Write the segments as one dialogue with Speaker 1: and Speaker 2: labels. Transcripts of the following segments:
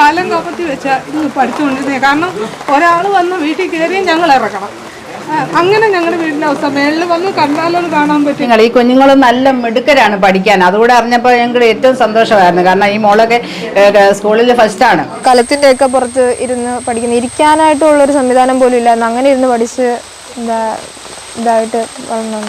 Speaker 1: കാലം കപ്പത്തി വെച്ചാൽ ഇന്ന് പഠിച്ചുകൊണ്ടിരുന്നത് കാരണം ഒരാൾ വന്ന് വീട്ടിൽ കയറിയും ഞങ്ങൾ ഇറക്കണം അങ്ങനെ ഞങ്ങളുടെ വീടിന്റെ അവസ്ഥ. മേളിൽ വന്ന് കണ്ടാലോ കാണാൻ പറ്റും.
Speaker 2: നിങ്ങൾ ഈ കുഞ്ഞുങ്ങൾ നല്ല മിടുക്കരാണ് പഠിക്കാൻ. അതുകൂടെ അറിഞ്ഞപ്പോൾ ഞങ്ങൾ ഏറ്റവും സന്തോഷമായിരുന്നു. കാരണം ഈ മോളൊക്കെ സ്കൂളിൽ ഫസ്റ്റാണ്
Speaker 3: കലത്തിന്റെ ഒക്കെ പുറത്ത് ഇരുന്ന് പഠിക്കുന്ന ഇരിക്കാനായിട്ടുള്ളൊരു സംവിധാനം പോലും ഇല്ലായിരുന്നു. അങ്ങനെ ഇരുന്ന് പഠിച്ച് എന്താ ഇതായിട്ട് വളർന്നു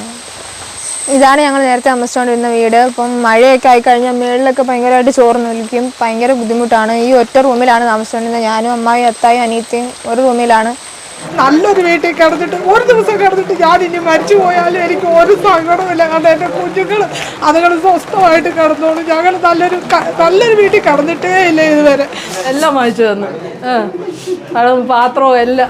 Speaker 3: ഇതാണ് ഞങ്ങൾ നേരത്തെ താമസിച്ചുകൊണ്ടിരുന്ന വീട്. ഇപ്പം മഴയൊക്കെ ആയിക്കഴിഞ്ഞാൽ മേളിലൊക്കെ ഭയങ്കരമായിട്ട് ചോർന്ന് നിൽക്കും. ഭയങ്കര ബുദ്ധിമുട്ടാണ്. ഈ ഒറ്റ റൂമിലാണ് താമസിച്ചുകൊണ്ടിരുന്നത്. ഞാനും അമ്മായി അത്തായും അനിയത്തിയും ഒരു റൂമിലാണ്.
Speaker 1: നല്ലൊരു വീട്ടിൽ കിടന്നിട്ട് ഒരു ദിവസം കിടന്നിട്ട് ഞാൻ ഇനി മരിച്ചു പോയാലും എനിക്ക് ഒരു സങ്കടമില്ല കാരണം എന്റെ കുഞ്ഞുങ്ങൾ അതുങ്ങൾ സ്വസ്ഥമായിട്ട് കിടന്നോളൂ. ഞങ്ങൾ നല്ലൊരു നല്ലൊരു വീട്ടിൽ കിടന്നിട്ടേ ഇല്ല ഇതുവരെ.
Speaker 4: എല്ലാം വാങ്ങിച്ചു തന്നു. പാത്രവും എല്ലാം.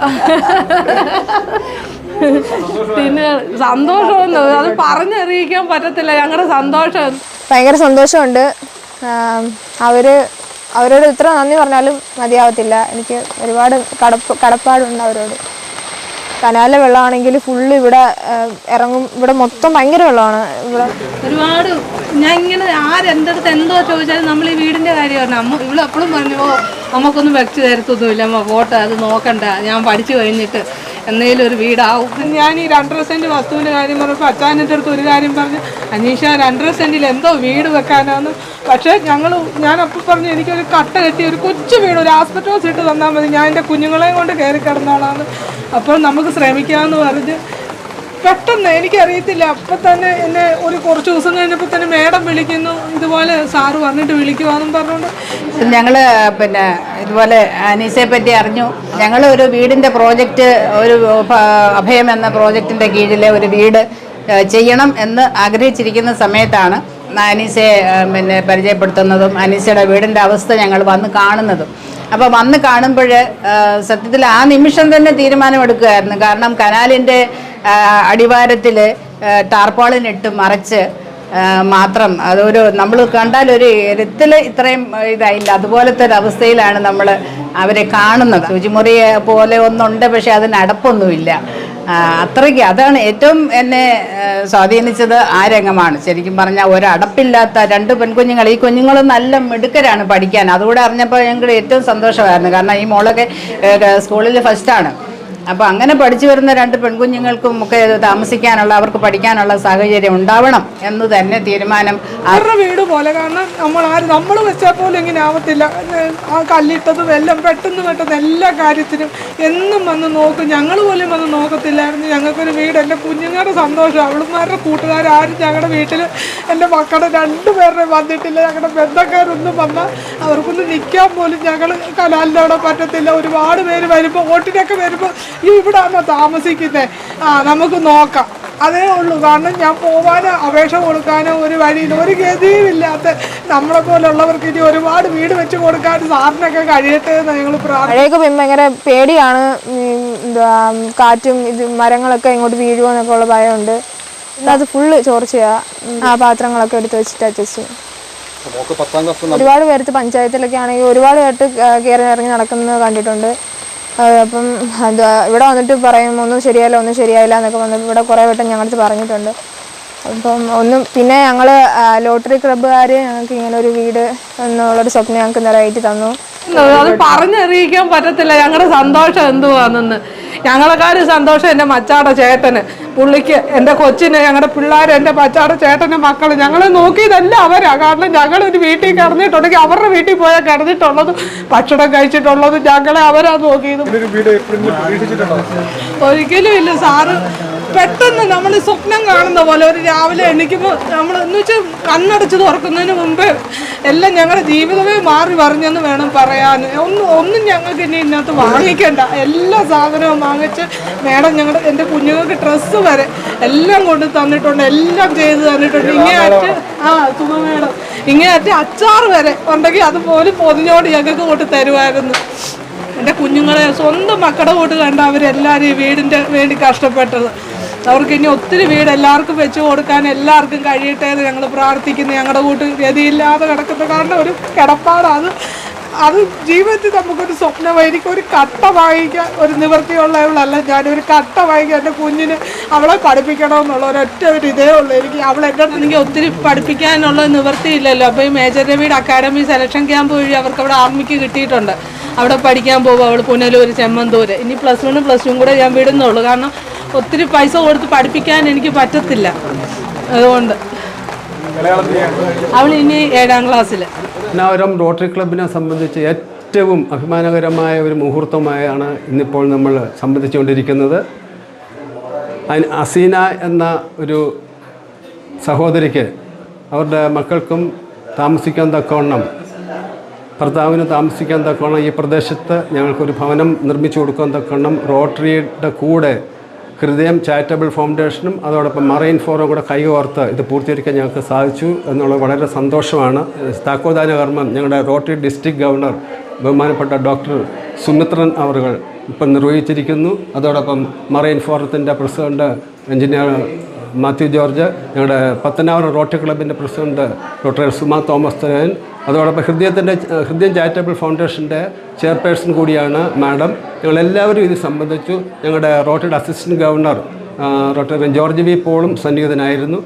Speaker 4: പിന്നെ സന്തോഷമൊന്നും അത് പറഞ്ഞറിയിക്കാൻ പറ്റത്തില്ല. ഞങ്ങളുടെ സന്തോഷം
Speaker 3: ഭയങ്കര സന്തോഷമുണ്ട്. അവർ അവരോട് ഇത്ര നന്ദി പറഞ്ഞാലും മതിയാവത്തില്ല. എനിക്ക് ഒരുപാട് കടപ്പ് കടപ്പാടുണ്ട് അവരോട്. കനാലിലെ വെള്ളമാണെങ്കിൽ ഫുള്ള് ഇവിടെ ഇറങ്ങും. ഇവിടെ മൊത്തം ഭയങ്കര വെള്ളമാണ്. ഇവിടെ
Speaker 4: ഒരുപാട് ഞാൻ ഇങ്ങനെ ആരെന്റെ അടുത്ത് എന്തോ ചോദിച്ചാലും നമ്മൾ ഈ വീടിന്റെ കാര്യമാണ് അമ്മ ഇവിടെ എപ്പോഴും പറഞ്ഞു ഓ നമുക്കൊന്നും വെച്ച് തരത്തൊന്നുമില്ല. അമ്മ പോട്ടെ അത് നോക്കണ്ട. ഞാൻ പഠിച്ചു കഴിഞ്ഞിട്ട് എന്തെങ്കിലും ഒരു വീടാവും.
Speaker 1: ഞാൻ ഈ രണ്ടര സെന്റ് വസ്തുവിന്റെ കാര്യം പറഞ്ഞപ്പോൾ അച്ചാന്റെ അടുത്ത് ഒരു കാര്യം പറഞ്ഞു അനീഷ രണ്ടര സെന്റിൽ എന്തോ വീട് വെക്കാനാന്ന്? പക്ഷേ ഞങ്ങൾ ഞാൻ അപ്പം പറഞ്ഞു എനിക്കൊരു കട്ട കെട്ടി ഒരു കൊച്ചു വീട് ഒരു ആസ്പെറ്റോസ് ഇട്ട് തന്നാൽ മതി. ഞാൻ എന്റെ കുഞ്ഞുങ്ങളെയും കൊണ്ട് കയറി കിടന്നോളാന്ന്. അപ്പോൾ നമുക്ക് ശ്രമിക്കാമെന്ന് പറഞ്ഞ് പെട്ടെന്ന് എനിക്കറിയത്തില്ല. അപ്പം തന്നെ എന്നെ ഒരു കുറച്ച് ദിവസം കഴിഞ്ഞപ്പോൾ തന്നെ മേഡം വിളിക്കുന്നു. ഇതുപോലെ സാറ് വന്നിട്ട് വിളിക്കുവാന്നും പറഞ്ഞുകൊണ്ട്
Speaker 2: ഞങ്ങൾ പിന്നെ ഇതുപോലെ അനീസയെ പറ്റി അറിഞ്ഞു. ഞങ്ങൾ ഒരു വീടിന്റെ പ്രോജക്റ്റ് ഒരു അഭയം എന്ന പ്രോജക്റ്റിന്റെ കീഴിലെ ഒരു വീട് ചെയ്യണം എന്ന് ആഗ്രഹിച്ചിരിക്കുന്ന സമയത്താണ് അനീസയെ പിന്നെ പരിചയപ്പെടുത്തുന്നതും അനീസയുടെ വീടിന്റെ അവസ്ഥ ഞങ്ങൾ വന്ന് കാണുന്നതും. അപ്പോൾ വന്ന് കാണുമ്പോൾ സത്യത്തിൽ ആ നിമിഷം തന്നെ തീരുമാനമെടുക്കുകയായിരുന്നു. കാരണം കനാലിന്റെ അടിവാരത്തിൽ ടാർപ്പാളിനിട്ട് മറച്ച് മാത്രം അതൊരു നമ്മൾ കണ്ടാൽ ഒരു എരുത്തിൽ ഇത്രയും ഇതായില്ല. അതുപോലത്തെ ഒരു അവസ്ഥയിലാണ് നമ്മൾ അവരെ കാണുന്നത്. ശുചിമുറിയെ പോലെ ഒന്നുണ്ട് പക്ഷെ അതിന് അടപ്പൊന്നുമില്ല. അത്രയ്ക്ക് അതാണ് ഏറ്റവും എന്നെ സ്വാധീനിച്ചത് ആ രംഗമാണ്. ശരിക്കും പറഞ്ഞാൽ ഒരടപ്പില്ലാത്ത രണ്ട് പെൺകുഞ്ഞുങ്ങൾ ഈ കുഞ്ഞുങ്ങൾ നല്ല മിടുക്കരാണ് പഠിക്കാൻ. അതുകൂടെ അറിഞ്ഞപ്പോൾ ഞങ്ങൾ ഏറ്റവും സന്തോഷമായിരുന്നു. കാരണം ഈ മോളൊക്കെ സ്കൂളിൽ ഫസ്റ്റാണ് അപ്പോൾ അങ്ങനെ പഠിച്ചു വരുന്ന രണ്ട് പെൺകുഞ്ഞുങ്ങൾക്കും ഒക്കെ താമസിക്കാനുള്ള അവർക്ക് പഠിക്കാനുള്ള സാഹചര്യം ഉണ്ടാവണം എന്ന് തന്നെ തീരുമാനം
Speaker 1: അവരുടെ വീട് പോലെ കാരണം നമ്മൾ ആര് നമ്മൾ വെച്ചാൽ പോലും ഇങ്ങനെ ആവത്തില്ല. ആ കല്ലിട്ടതും എല്ലാം പെട്ടെന്ന് പെട്ടെന്ന് എല്ലാ കാര്യത്തിനും എന്നും വന്ന് നോക്കും. ഞങ്ങൾ പോലും വന്ന് നോക്കത്തില്ലായിരുന്നു. ഞങ്ങൾക്കൊരു വീട് എന്റെ കുഞ്ഞുങ്ങളുടെ സന്തോഷം. അവളുമാരുടെ കൂട്ടുകാരും ഞങ്ങളുടെ വീട്ടിൽ എന്റെ മക്കളുടെ രണ്ടു പേരുടെ വന്നിട്ടില്ല. ഞങ്ങളുടെ ബന്ധക്കാരൊന്നും വന്നാൽ അവർക്കൊന്നും നിൽക്കാൻ പോലും ഞങ്ങൾ കലാലിന്റെ അവിടെ പറ്റത്തില്ല. ഒരുപാട് പേര് വരുമ്പോൾ ഓട്ടിനൊക്കെ വരുമ്പോൾ ഈ ഇവിടാണോ താമസിക്കുന്നത് ആ നമുക്ക് നോക്കാം. അതേ ഉള്ളൂ. കാരണം ഞാൻ പോവാനോ അപേക്ഷ കൊടുക്കാനോ ഒരു വഴിയില്ല. ഒരു ഗതിയും ഇല്ലാത്ത നമ്മളെ പോലുള്ളവർക്ക് ഇനി ഒരുപാട് വീട് വെച്ച് കൊടുക്കാൻ സാറിനൊക്കെ കഴിയട്ടെ എന്ന് ഞങ്ങൾ
Speaker 3: മഴയൊക്കെ ഭയങ്കര പേടിയാണ്. എന്താ കാറ്റും ഇത് മരങ്ങളൊക്കെ ഇങ്ങോട്ട് വീഴുമോ എന്നൊക്കെ ഉള്ള ഭയമുണ്ട്. അത് ഫുള്ള് ചോർച്ചയാണ് ആ പാത്രങ്ങളൊക്കെ എടുത്ത് വെച്ചിട്ട് അഡ്ജസ്റ്റ് ചെയ്യും. ഒരുപാട് പേരത്ത് പഞ്ചായത്തിലൊക്കെ ആണെങ്കിൽ ഒരുപാട് പേർക്ക് കയറി ഇറങ്ങി നടക്കുന്നത് കണ്ടിട്ടുണ്ട്. അപ്പം അത് ഇവിടെ വന്നിട്ട് പറയും ഒന്നും ശരിയായില്ല ഒന്നും ശരിയായില്ല എന്നൊക്കെ വന്നിട്ട് ഇവിടെ കുറേ വട്ടം ഞങ്ങളടുത്ത് പറഞ്ഞിട്ടുണ്ട്. അപ്പം ഒന്നും പിന്നെ ഞങ്ങൾ ലോട്ടറി ക്ലബ്ബുകാർ ഞങ്ങൾക്ക് ഇങ്ങനെ ഒരു വീട് എന്നുള്ളൊരു സ്വപ്നം ഞങ്ങൾക്ക് നിറവേറ്റി തന്നു.
Speaker 4: അത് പറഞ്ഞറിയിക്കാൻ പറ്റത്തില്ല. ഞങ്ങളുടെ സന്തോഷം എന്തുവാണെന്ന്. ഞങ്ങളെക്കാളും സന്തോഷം എന്റെ മച്ചാട ചേട്ടന്. പുള്ളിക്ക് എന്റെ കൊച്ചിന് ഞങ്ങളുടെ പിള്ളേർ എന്റെ മച്ചാട ചേട്ടന്റെ മക്കൾ ഞങ്ങളെ നോക്കിയതല്ല അവരാ. കാരണം ഞങ്ങളൊരു വീട്ടിൽ കിടന്നിട്ടുണ്ടെങ്കിൽ അവരുടെ വീട്ടിൽ പോയാൽ കിടന്നിട്ടുള്ളതും ഭക്ഷണം കഴിച്ചിട്ടുള്ളതും ഞങ്ങളെ അവരാ നോക്കിയതും.
Speaker 1: ഒരിക്കലും ഇല്ല സാറ്. പെട്ടെന്ന് നമ്മൾ സ്വപ്നം കാണുന്ന പോലെ ഒരു രാവിലെ എണീക്കുമ്പോൾ നമ്മൾ എന്ന് വെച്ചാൽ കണ്ണടച്ച് തുറക്കുന്നതിന് മുമ്പേ എല്ലാം ഞങ്ങളുടെ ജീവിതമേ മാറി പറഞ്ഞെന്ന് വേണം പറയാൻ. ഒന്നും ഒന്നും ഞങ്ങൾക്ക് ഇനി ഇതിനകത്ത് വാങ്ങിക്കണ്ട. എല്ലാ സാധനവും വാങ്ങിച്ച് മേഡം ഞങ്ങളുടെ എന്റെ കുഞ്ഞുങ്ങൾക്ക് ഡ്രസ്സ് വരെ എല്ലാം കൊണ്ട് തന്നിട്ടുണ്ട്. എല്ലാം ചെയ്ത് തന്നിട്ടുണ്ട്. ഇങ്ങേയറ്റ് ആ സുമ മേഡം. ഇങ്ങേയറ്റ് അച്ചാർ വരെ ഉണ്ടെങ്കിൽ അതുപോലും പൊതിഞ്ഞോട് ഞങ്ങൾക്ക് കൊണ്ട് തരുമായിരുന്നു. എന്റെ കുഞ്ഞുങ്ങളെ സ്വന്തം മക്കളുടെ കൂട്ട് കണ്ട അവരെല്ലാവരും ഈ വീടിന്റെ വേണ്ടി കഷ്ടപ്പെട്ടത്. അവർക്ക് ഇനി ഒത്തിരി വീട് എല്ലാവർക്കും വെച്ച് കൊടുക്കാൻ എല്ലാവർക്കും കഴിയട്ടെ എന്ന് ഞങ്ങൾ പ്രാർത്ഥിക്കുന്നു. ഞങ്ങളുടെ കൂട്ട് ഗതിയില്ലാതെ കിടക്കുന്ന കാരണം ഒരു കിടപ്പാടാണ്. അത് ജീവിതത്തിൽ നമുക്കൊരു സ്വപ്നമായിരിക്കും ഒരു കട്ട വാങ്ങിക്കാൻ ഒരു നിവൃത്തിയുള്ളവളല്ല. ഞാൻ ഒരു കട്ട വാങ്ങിക്കാൻ എന്റെ കുഞ്ഞിന് അവളെ പഠിപ്പിക്കണമെന്നുള്ള ഒരൊറ്റ ഒരു ഇതേ ഉള്ളൂ. എനിക്ക് അവൾ എന്റെ അടുത്ത്
Speaker 4: എനിക്ക് ഒത്തിരി പഠിപ്പിക്കാനുള്ള നിവൃത്തിയില്ലല്ലോ അപ്പോൾ ഈ മേജർ രവിയുടെ അക്കാഡമി സെലക്ഷൻ ക്യാമ്പ് വഴി അവർക്ക് അവിടെ ആർമിക്ക് കിട്ടിയിട്ടുണ്ട്. അവിടെ പഠിക്കാൻ പോകും അവൾ പുനലൂർ ചെമ്മന്തൂർ ഇനി പ്ലസ് വണ്ണും പ്ലസ് ടുവും കൂടെ ഞാൻ വിടുന്നുള്ളൂ. കാരണം ഒത്തിരി പൈസ കൊടുത്ത് പഠിപ്പിക്കാൻ എനിക്ക് പറ്റത്തില്ല. അതുകൊണ്ട്. അവൾ ഇനി ഏഴാം ക്ലാസ്സിൽ
Speaker 5: പത്തനാപുരം റോട്ടറി ക്ലബിനെ സംബന്ധിച്ച് ഏറ്റവും അഭിമാനകരമായ ഒരു മുഹൂർത്തമായാണ് ഇന്നിപ്പോൾ നമ്മൾ സംബന്ധിച്ചുകൊണ്ടിരിക്കുന്നത്. അസീന എന്ന ഒരു സഹോദരിക്ക് അവരുടെ മക്കൾക്കും താമസിക്കാൻ തക്കവണ്ണം ഭർത്താവിന് താമസിക്കാൻ തക്കവണ്ണം ഈ പ്രദേശത്ത് ഞങ്ങൾക്കൊരു ഭവനം നിർമ്മിച്ചു കൊടുക്കാൻ തക്കവണ്ണം റോട്ടറിയുടെ കൂടെ ഹൃദയം ചാരിറ്റബിൾ ഫൗണ്ടേഷനും അതോടൊപ്പം മറൈൻ ഫോറും കൂടെ കൈകോർത്ത് ഇത് പൂർത്തീകരിക്കാൻ ഞങ്ങൾക്ക് സാധിച്ചു എന്നുള്ളത് വളരെ സന്തോഷമാണ്. താക്കോദാന കർമ്മം ഞങ്ങളുടെ റോട്ടറി ഡിസ്ട്രിക്ട് ഗവർണർ ബഹുമാനപ്പെട്ട ഡോക്ടർ സുമിത്രൻ അവറുകൾ ഇപ്പം നിർവഹിച്ചിരിക്കുന്നു. അതോടൊപ്പം മറൈൻ ഫോറത്തിന്റെ പ്രസിഡന്റ് എഞ്ചിനീയർ മാത്യു ജോർജ് ഞങ്ങളുടെ പത്തനാപുരം റോട്ടറി ക്ലബിന്റെ പ്രസിഡന്റ് ഡോക്ടർ സുമ തോമസ് തരൻ അതോടൊപ്പം ഹൃദയത്തിന്റെ ഹൃദയം ചാരിറ്റബിൾ ഫൗണ്ടേഷന്റെ ചെയർപേഴ്സൺ കൂടിയാണ് മാഡം. ഞങ്ങളെല്ലാവരും ഇത് സംബന്ധിച്ചു ഞങ്ങളുടെ റോട്ടറിയുടെ assistant governor doctor George V പോളും സന്നിഹിതനായിരുന്നു.